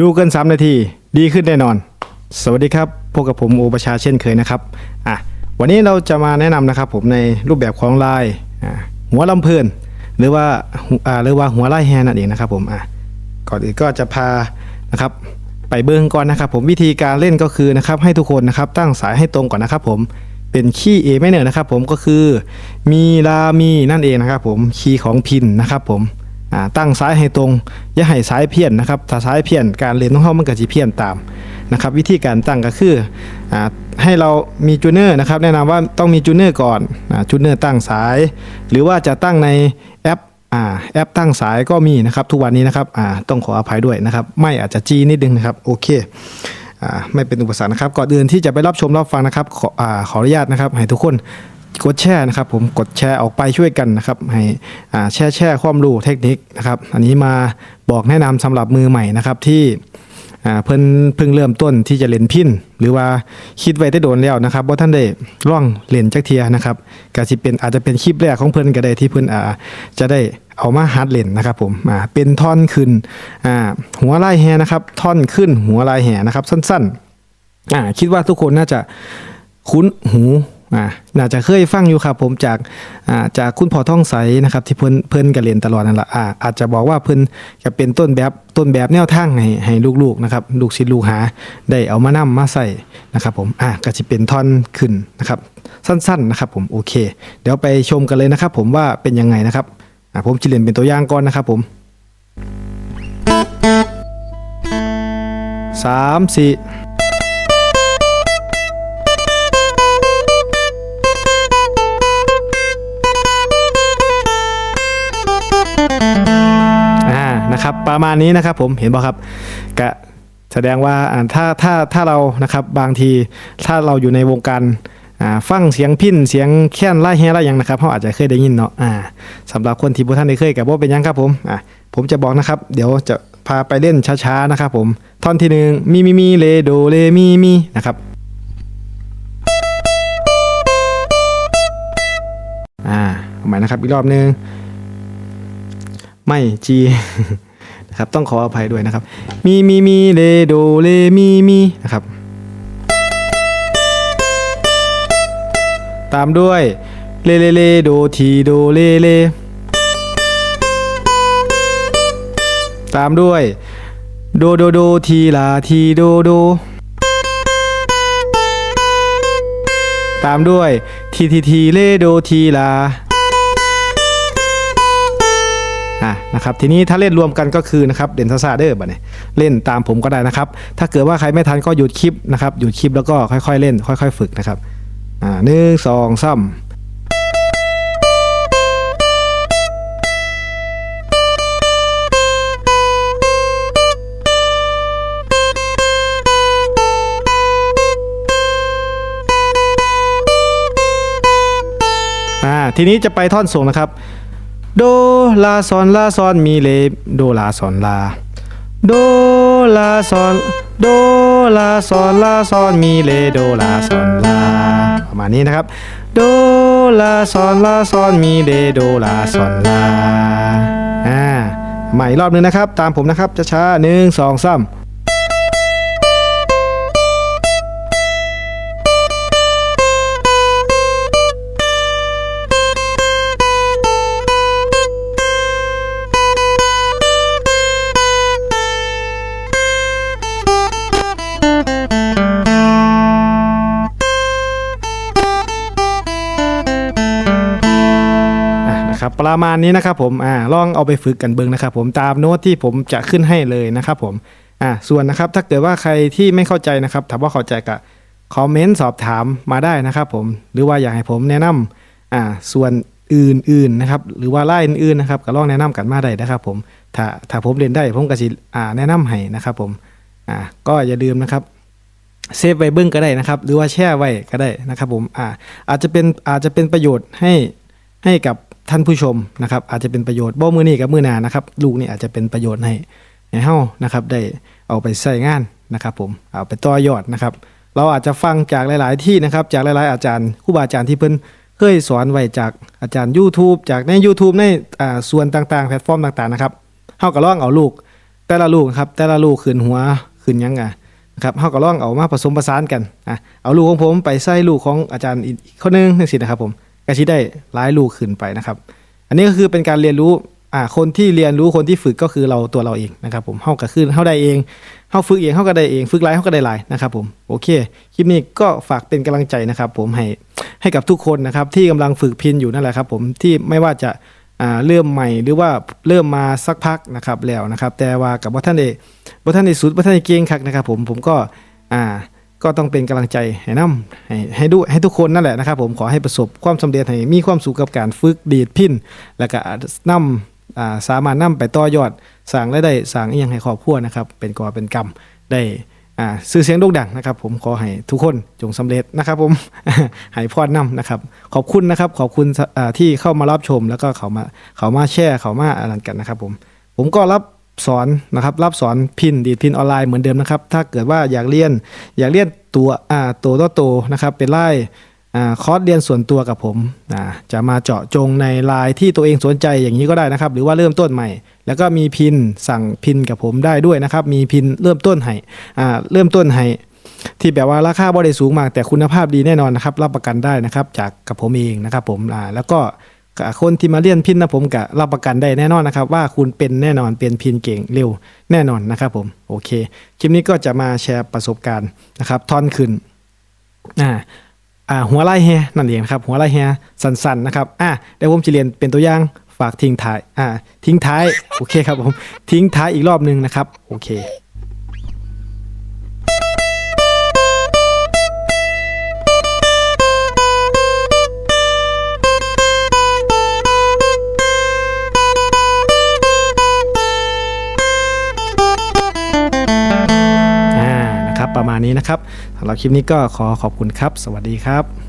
ดูเกิน 3 นาทีดีขึ้นแน่นอน สวัสดีครับพบกับผมโอประชาเช่นเคยนะครับอะวันนี้เราจะมาแนะนำนะครับผมในรูปแบบของลายหัวลำเพลินหรือว่าหัวอ่าหรือว่าหัวไล่แฮนั่นเองนะครับผมอะก่อนอื่นก็จะพานะครับไปเบิ้งก่อนนะครับ ผมวิธีการเล่นก็คือนะครับให้ทุกคนนะครับตั้งสายให้ตรงก่อนนะครับ ผมเป็นคีย์ A ไม่เนอร์นะครับ ผมก็คือมีลามีนั่นเองนะครับ ผมคีย์ของพินนะครับ ผม ตั้งซ้ายให้ตรง อย่าให้ซ้ายเพี้ยนนะครับ ถ้าซ้ายเพี้ยนการเรียนของเขามันก็จะเพี้ยนตามนะครับ วิธีการตั้งก็คืออให้เรามีจูเนอร์นะครับ แนะนำว่าต้องมีจูเนอร์ก่อนอจูเนอร์ตั้งสาย หรือว่าจะตั้งในแอปอแอปตั้งสายก็มีนะครับ ทุกวันนี้นะครับต้องขออภัยด้วยนะครับ ไม่อาจจะจีนิดนึงนะครับ โอเคไม่เป็นอุปสรรคนะครับ ก่อนอื่นที่จะไปรับชมรับฟังนะครับ ขออขออนุญาตนะครับ ให้ทุกคน กดแชร์นะครับผมกดแชร์ออกไปช่วยกันนะครับให้อ่าแชร์แชร์ความรู้เทคนิคนะครับอันนี้มาบอกแนะนำสำหรับมือใหม่นะครับที่อ่าเพิ่นเพิ่งเริ่มต้นที่จะเล่นพินหรือว่าคิดไว้ได้โดนแล้วนะครับว่าท่านได้ร่องเล่นจักเทียนะครับก็สิเป็นอาจจะเป็นคลิปแรกของเพิ่นก็ได้ที่เพิ่นอ่าจะได้เอามาฮัดเล่นนะครับผมอ่าเป็นท่อนขึ้นอ่าหัวลายแฮนะครับท่อนขึ้นหัวลายแหนะครับสั้นๆอ่าคิดว่าทุกคนน่าจะคุ้นหู น่าจะเคยฟังอยู่ครับผมจากจากคุณพ่อท่องใสนะครับที่เพิ่นเพิ่นก็เรียนตลอดนั่นแหละอาอาจจะบอกว่าเพิ่นจะเป็นต้นแบบต้นแบบแนวทางให้ให้ลูกๆนะครับลูกศิษย์ลูกหาได้เอามานํมาใส่นะครับผมอ่าก็จะเป็นท่อนขึ้นนะครับสั้นๆนะครับผมโอเค เดี๋ยวไปชมกันเลยนะครับผมว่าเป็นยังไงนะครับอ่าผมจะเรียนเป็นตัวอย่างก่อนนะครับผมสามสี่ ประมาณนี้นะครับ ผมเห็นป่ะครับกะแสดงว่าถ้าถ้าถ้าเรานะครับบางทีถ้าเราอยู่ในวงการฟังเสียงพิ้นเสียงแค้นไล่แฮ่ไล่ยังนะครับเขาอาจจะเคยได้ยินเนาะอ่าสำหรับคนที่บุท่านได้เคยกับว่าเป็นยังครับผมอ่าผมจะบอกนะครับ เดี๋ยวจะพาไปเล่นช้าๆนะครับผมท่อนที่หนึ่งมีมีมีเลโดเลมีมีนะครับอ่าเอาใหม่นะครับอีกรอบหนึงไม่จี นะครับต้องขออภัยด้วยนะครับ มีมีมีเลโดเลมีมีนะครับ ตามด้วยเลเลเลโดทีโดเลเลตามด้วยโดโดโดทีลาทีโดโด ตามด้วยทีทีทีเลโดทีลา อะนะครับทีนี้ถ้าเล่นรวมกันก็คือนะครับเด่นซาซาเดอร์บัดเนี่ยเล่นตามผมก็ได้นะครับ ถ้าเกิดว่าใครไม่ทันก็หยุดคลิปนะครับหยุดคลิปแล้วก็ค่อยๆเล่น ค่อย ๆ ฝึกนะครับอ่าหนึ่งสองสามอ่าทีนี้จะไปท่อนสูงนะครับ โดลาซอนลาซอนมีเลโดลาซอนลา โดลาซอนโดลาซอนลาซอนมีเลโดลาซอนลาประมาณนี้นะครับ โดลาซอนลาซอนมีเลโดลาซอนลาอ่าใหม่รอบนึงนะครับ ตามผมนะครับช้าๆหนึ่งสองสาม นะครับประมาณนี้นะครับผมอ่าลองเอาไปฝึกกันเบิ่งนะครับผมตามโน้ตที่ผมจะขึ้นให้เลยนะครับผมอ่าส่วนนะครับถ้าเกิดว่าใครที่ไม่เข้าใจนะครับถามว่าเข้าใจก็คอมเมนต์สอบถามมาได้นะครับผมหรือว่าอยากให้ผมแนะนำอ่าส่วนอื่นๆนะครับหรือว่าไล่อื่นๆนะครับก็ลองแนะนำกันมาได้นะครับผมถ้าถ้าผมเรียนได้ผมก็สิอ่าแนะนำให้นะครับผมอ่าก็อย่าลืมนะครับเซฟไว้เบิ้องก็ได้นะครับ หรือว่าแช่ไว้ก็ได้นะครับผมอ่าอาจจะเป็นอาจจะเป็นประโยชน์ให้ให้กับ ท่านผู้ชมนะครับ อาจจะเป็นประโยชน์บ่มือนี้กับมือหนานะครับ ลูกนี่อาจจะเป็นประโยชน์ให้ให้เฮานะครับ ได้เอาไปใช้งานนะครับ ผมเอาไปต่อยอดนะครับ เราอาจจะฟังจากหลาย ๆ ที่นะครับ จากหลาย ๆ อาจารย์ครูบาอาจารย์ที่เพิ่นเคยสอนไว้จากอาจารย์ YouTube จากใน YouTube ในอ่าส่วนต่าง ๆ แพลตฟอร์มต่าง ๆ นะครับเฮาก็ลองเอาลูก แต่ละลูกครับ แต่ละลูกขึ้นหัวขึ้นยังไงนะครับเฮาก็ลองเอามาผสมผสานกันอะเอาลูกของผมไปใส่ลูกของอาจารย์อีกคนนึงจังซี่นะครับผม ก็สิได้หลายลูกขึ้นไปนะครับ อันนี้ก็คือเป็นการเรียนรู้อ่าคนที่เรียนรู้คนที่ฝึกก็คือเราตัวเราเองนะครับผมเฮาก็คือเฮาได้เองเฮาฝึกเองเฮาก็ได้เองฝึกหลายเฮาก็ได้หลายนะครับผมโอเคคลิปนี้ก็ฝากเป็นกำลังใจนะครับ ผมให้ให้กับทุกคนนะครับที่กำลังฝึกพินอยู่นั่นแหละครับ ผมที่ไม่ว่าจะอ่าเริ่มใหม่หรือว่าเริ่มมาสักพักนะครับแล้วนะครับ แต่ว่ากับว่าท่านได้ว่าท่านได้สุดว่าท่านได้เก่งคักนะครับ ผมผมก็อ่า ก็ต้องเป็นกำลังใจให้นํให้ให้ดูให้ทุกคนนั่นแหละนะครับ ผมขอให้ประสบความสำเร็จให้มีความสุขกับการฝึกดีดพินแล้วก็นำอ่าสามารถนำไปต่อยอดสร้างรายได้สร้างอีหยังให้ครอบครัวนะครับ เป็นก่อเป็นกรรมได้ซื้อเสียงโด่งดังนะครับ ผมขอให้ทุกคนจงสำเร็จนะครับ ผมให้พรนำนะครับ ขอบคุณนะครับ ขอบคุณที่เข้ามารับชม แล้วก็เขามาเขามาแชร์เขามาอะไรกันนะครับ ผมผมก็รับ สอนนะครับ รับสอนพินดีดพินออนไลน์เหมือนเดิมนะครับ ถ้าเกิดว่าอยากเรียน อยากเรียนตัวอ่าตัวต่อตัวนะครับ เป็นไล่คอร์สเรียนส่วนตัวกับผมจะมาเจาะจงในไลน์ที่ตัวเองสนใจอย่างนี้ก็ได้นะครับ หรือว่าเริ่มต้นใหม่ แล้วก็มีพินสั่งพินกับผมได้ด้วยนะครับ มีพินเริ่มต้นให้อ่าเริ่มต้นให้ที่แบบว่าราคาบ่ได้สูงมากแต่คุณภาพดีแน่นอนนะครับ รับประกันได้นะครับ จากกับผมเองนะครับผมอ่าแล้วก็ กับคนที่มาเรียนพินนะผมก็รับประกันได้แน่นอนนะครับ ว่าคุณเป็นแน่นอนเป็นพินเก่งเร็วแน่นอนนะครับผมโอเคคลิปนี้ก็จะมาแชร์ประสบการณ์นะครับท่อนขึ้นอ่าอ่าหัวไล่แฮนั่นเองครับหัวไล่แฮสั้นๆนะครับอ่าเดี๋ยวผมจะเรียนเป็นตัวอย่างฝากทิ้งท้ายอ่าทิ้งท้ายโอเคครับผมทิ้งท้ายอีกรอบหนึงนะครับโอเค ณนี้นะครับสำหรับคลิปนี้ก็ขอขอบคุณครับ สวัสดีครับ